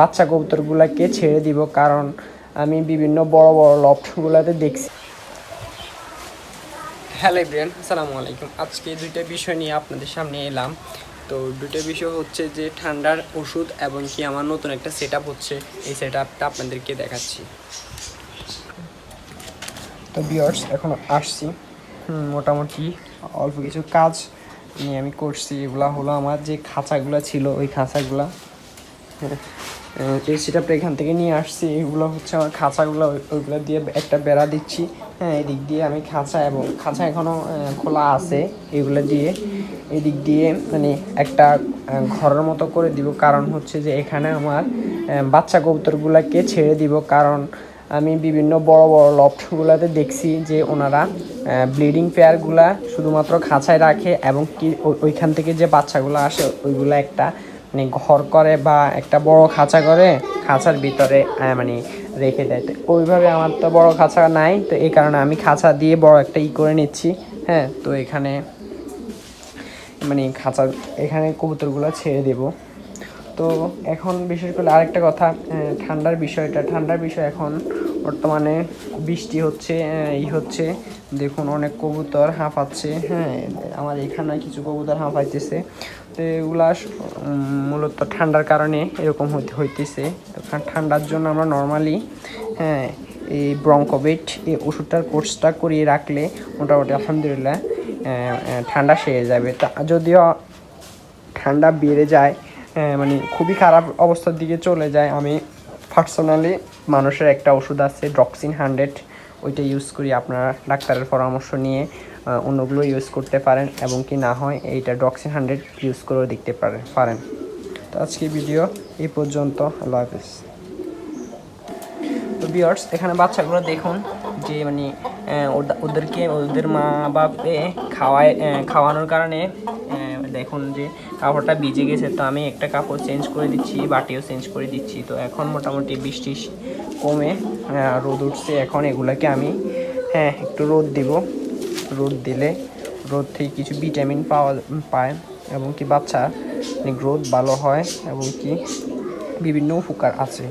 বাচ্চা কবুতরগুলোকে ছেড়ে দিব? কারণ আমি বিভিন্ন বড় বড় লফটগুলোতে দেখছি। হ্যালো ইব্রিয়ান আসসালামু আলাইকুম। আজকে দুইটা বিষয় নিয়ে আপনাদের সামনে এলাম। তো দুটো বিষয় হচ্ছে যে ঠান্ডার ওষুধ এবং কি আমার নতুন একটা সেট হচ্ছে। এই সেট আপটা আপনাদেরকে দেখাচ্ছি। তো বিয়ার্স এখন আসছি। মোটামুটি অল্প কিছু কাজ নিয়ে আমি করছি। এগুলা হলো আমার যে খাঁচাগুলো ছিল ওই খাঁচাগুলা এই সেটআপটা এখান থেকে নিয়ে আসছি, এগুলো হচ্ছে আমার খাঁচাগুলো, ওইগুলো দিয়ে একটা বেড়া দিচ্ছি। হ্যাঁ এদিক দিয়ে আমি খাঁচা এবং খাঁচা এখনও খোলা আছে এগুলো দিয়ে। এদিক দিয়ে মানে একটা ঘরের মতো করে দিব। কারণ হচ্ছে যে এখানে আমার বাচ্চা কবুতরগুলোকে ছেড়ে দিব। কারণ আমি বিভিন্ন বড় বড় লফটগুলোতে দেখছি যে ওনারা ব্লিডিং পেয়ারগুলা শুধুমাত্র খাঁচায় রাখে এবং কি ওইখান থেকে যে বাচ্চাগুলো আসে, ওইগুলো একটা মানে ঘর করে বা একটা বড় খাঁচা করে খাঁচার ভিতরে মানে রেখে দেয়। তো ওইভাবে আমার তো বড় খাঁচা নাই, তো এই কারণে আমি খাঁচা দিয়ে বড় একটা ই করে নিচ্ছি হ্যাঁ। তো এখানে মানে খাঁচা, এখানে কবুতরগুলো ছেড়ে দেব। তো এখন বিশেষ করে আরেকটা কথা ঠান্ডার বিষয়টা, ঠান্ডার বিষয় এখন বর্তমানে বৃষ্টি হচ্ছে এই হচ্ছে। দেখুন অনেক কবুতর হাঁপাচ্ছে হ্যাঁ। আমার এখানে কিছু কবুতর হাঁপাইতেছে তো এগুলা মূলত ঠান্ডার কারণে এরকম হইতে হইতেছে। ঠান্ডার জন্য আমরা নর্মালি হ্যাঁ এই ব্রঙ্কোবেট এই ওষুধটার কোর্সটা করিয়ে রাখলে মোটামুটি আলহামদুলিল্লাহ ঠান্ডা সেরে যাবে। তা যদিও ঠান্ডা বেড়ে যায় মানে খুবই খারাপ অবস্থার দিকে চলে যায়, আমি পার্সোনালি মানুষের একটা ওষুধ আছে ড্রক্সিন হান্ড্রেড ওইটা ইউজ করি, আপনারা ডাক্তারের পরামর্শ নিয়ে অন্যগুলো ইউজ করতে পারেন এবং কি না হয় এইটা ড্রক্সিন হান্ড্রেড ইউজ করেও দেখতে পারেন পারেন। তো আজকে ভিডিও এই পর্যন্ত, আল্লাহ হাফিজ। তো বিয়ার্স এখানে বাচ্চাগুলো দেখুন, যে মানে ওদেরকে, ওদের মা বাপে খাওয়ায় খাওয়ানোর কারণে দেখুন যে কাপড়টা ভিজে গেছে, তো আমি একটা কাপড় চেঞ্জ করে দিচ্ছি, বাটিও চেঞ্জ করে দিচ্ছি। তো এখন মোটামুটি বৃষ্টি কমে রোদ উঠছে। এখন এগুলাকে আমি হ্যাঁ একটু রোদ দিব। রোদ দিলে রোদ থেকে কিছু ভিটামিন পাওয়া, পায় এবং কি বাচ্চা গ্রোথ ভালো হয় এবং কি বিভিন্ন উপকার আছে।